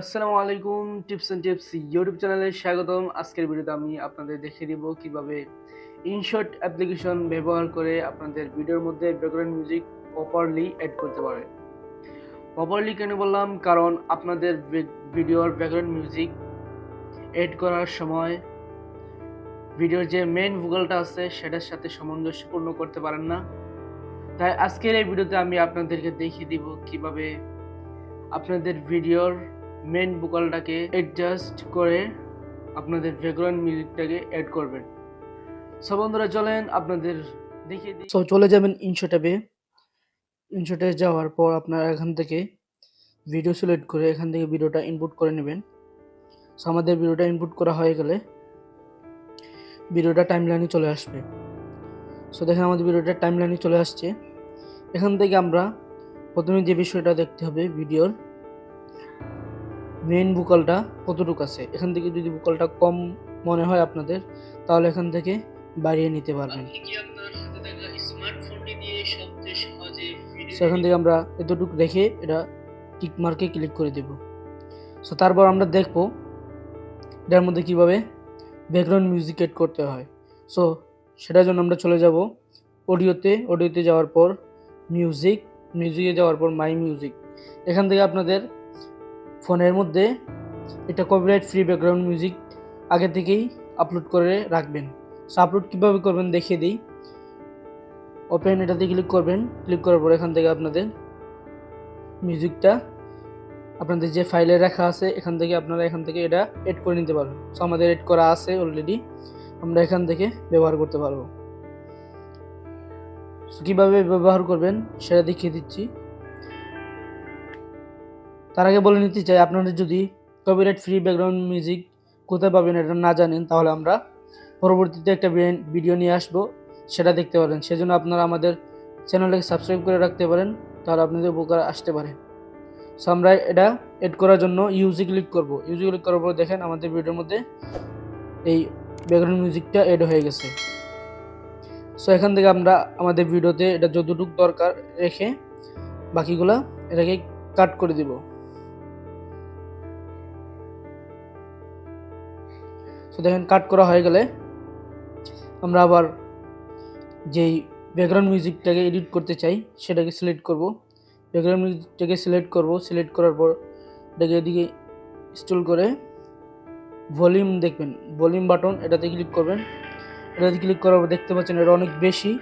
আসসালামু আলাইকুম, tips and tips YouTube চ্যানেলে স্বাগতম। আজকের ভিডিওতে আমি আপনাদের দেখিয়ে দিব কীভাবে ইনশর্ট অ্যাপ্লিকেশন ব্যবহার করে আপনাদের ভিডিওর মধ্যে ব্যাকগ্রাউন্ড মিউজিক প্রপারলি অ্যাড করতে পারেন প্রপারলি কেন বললাম? কারণ আপনাদের ভিডিওর ব্যাকগ্রাউন্ড মিউজিক অ্যাড করার সময় ভিডিওর যে মেন ভোকালটা আছে সেটার সাথে সামঞ্জস্যপূর্ণ করতে পারেন না। তাই আজকের এই ভিডিওতে আমি আপনাদেরকে দেখিয়ে দিব কীভাবে আপনাদের ভিডিওর মেন ভোকালটাকে অ্যাডজাস্ট করে আপনাদের ব্যাকগ্রাউন্ড মিউজিকটাকে অ্যাড করবেন। সব বন্ধুরা, চলেন আপনাদের দেখিয়ে দিই। সো চলে যাবেন ইনশো ট্যাবে। ইনশোটে যাওয়ার পর আপনারা এখান থেকে ভিডিও সিলেক্ট করে এখান থেকে ভিডিওটা ইনপুট করে নেবেন। সো আমাদের ভিডিওটা ইনপুট করা হয়ে গেলে ভিডিওটা টাইমলাইনে চলে আসবে। সো দেখেন আমাদের ভিডিওটা টাইমলাইনে চলে আসছে। এখান থেকে আমরা প্রথমে যে বিষয়টা দেখতে হবে ভিডিওর মেইন ভোকালটা কতটুকু আছে? এখান থেকে যদি ভোকালটা কম মনে হয় আপনাদের তাহলে এখান থেকে বাড়িয়ে নিতে পারবেন। সো এখান থেকে আমরা এতটুকু রেখে এটা টিক মার্কে ক্লিক করে দেব। সো তারপর আমরা দেখব এটার মধ্যে কীভাবে ব্যাকগ্রাউন্ড মিউজিক এড করতে হয়। সো সেটার জন্য আমরা চলে যাব অডিওতে। অডিওতে যাওয়ার পর মিউজিক মিউজিকে যাওয়ার পর মাই মিউজিক এখান থেকে আপনাদের ফোনের মধ্যে এটা কপিরাইট ফ্রি ব্যাকগ্রাউন্ড মিউজিক আগে থেকেই আপলোড করে রাখবেন। সো আপলোড কীভাবে করবেন দেখিয়ে দিই। ওপেন এটাতে ক্লিক করবেন। ক্লিক করার পর এখান থেকে আপনাদের মিউজিকটা আপনাদের যে ফাইলে রাখা আছে, এখান থেকে আপনারা এখান থেকে এটা এড করে নিতে পারবেন। সো আমাদের এড করা আছে অলরেডি আমরা এখান থেকে ব্যবহার করতে পারব। কীভাবে ব্যবহার করবেন সেটা দেখিয়ে দিচ্ছি। তার আগে বলে নিতে চাই, আপনারা যদি কপিরাইট ফ্রি ব্যাকগ্রাউন্ড মিউজিক কোথায় পাবেন এটা না জানেন, তাহলে আমরা পরবর্তীতে একটা ভিডিও নিয়ে আসব, সেটা দেখতে পারেন। সেজন্য আপনারা আমাদের চ্যানেলটাকে সাবস্ক্রাইব করে রাখতে পারেন, তাহলে আপনাদের উপকার আসতে পারে। সো আমরা এটা এড করার জন্য ইউজি ক্লিক করব। ইউজি ক্লিক করার পর দেখেন আমাদের ভিডিওর মধ্যে এই ব্যাকগ্রাউন্ড মিউজিকটা এড হয়ে গেছে। সো এখান থেকে আমরা আমাদের ভিডিওতে এটা যতটুকু দরকার রেখে বাকিগুলা এটাকে কাট করে দিব। সো দেখেন কাট করা হয়ে গেলে আমরা আবার যেই ব্যাকগ্রাউন্ড মিউজিকটাকে এডিট করতে চাই, সেটাকে সিলেক্ট করব। ব্যাকগ্রাউন্ড মিউজিকটাকে সিলেক্ট করব। সিলেক্ট করার পর এটাকে এদিকে ইনস্টল করে ভলিউম দেখবেন। ভলিউম বাটন এটাতে ক্লিক করবেন। এটাতে ক্লিক করার পর দেখতে পাচ্ছেন এটা অনেক বেশি।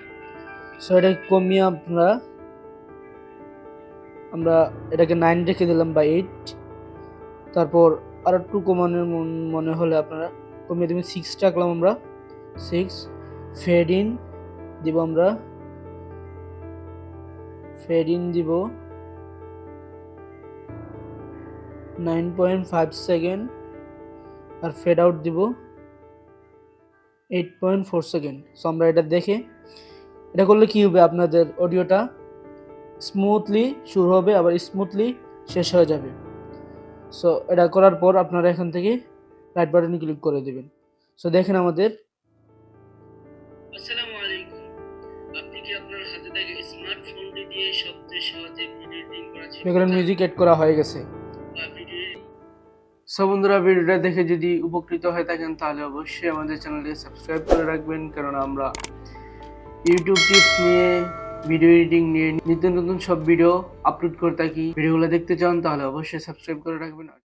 সো এটাকে কমিয়ে আমরা আমরা এটাকে নাইন রেখে দিলাম বা এইট তারপর আর একটু কমানোর মনে হলে আপনারা কমিয়ে দেবেন সিক্স রাখলাম আমরা সিক্স ফেড ইন দিব আমরা ফেড ইন দিব নাইন পয়েন্ট ফাইভ সেকেন্ড আর ফেড আউট দিব eight point four second so আমরা এটা দেখে, এটা করলে কি হবে আপনাদের অডিওটা? স্মুথলি শুরু হবে, আবার স্মুথলি শেষ হয়ে যাবে। সো এটা করার পর আপনারা এখান থেকে রাইট বাটনে ক্লিক করে দেবেন। সো দেখেন আমাদের আসসালামু আলাইকুম। আপনি কি আপনার হাতে থাকা স্মার্টফোনটি দিয়ে সবচেয়ে সহজে ভিডিও এডিটিং করা ব্যাকগ্রাউন্ড মিউজিক এড করা হয়ে গেছে। সো বন্ধুরা ভিডিওটা দেখে যদি উপকৃত হয়ে থাকেন তাহলে অবশ্যই আমাদের চ্যানেলটি সাবস্ক্রাইব করে রাখবেন কারণ আমরা ইউটিউব টিপস নিয়ে ভিডিও এডিটিং নিয়ে নিত্য নতুন সব ভিডিও আপলোড করে থাকি। ভিডিওগুলো দেখতে চান তাহলে অবশ্যই সাবস্ক্রাইব করে রাখবেন।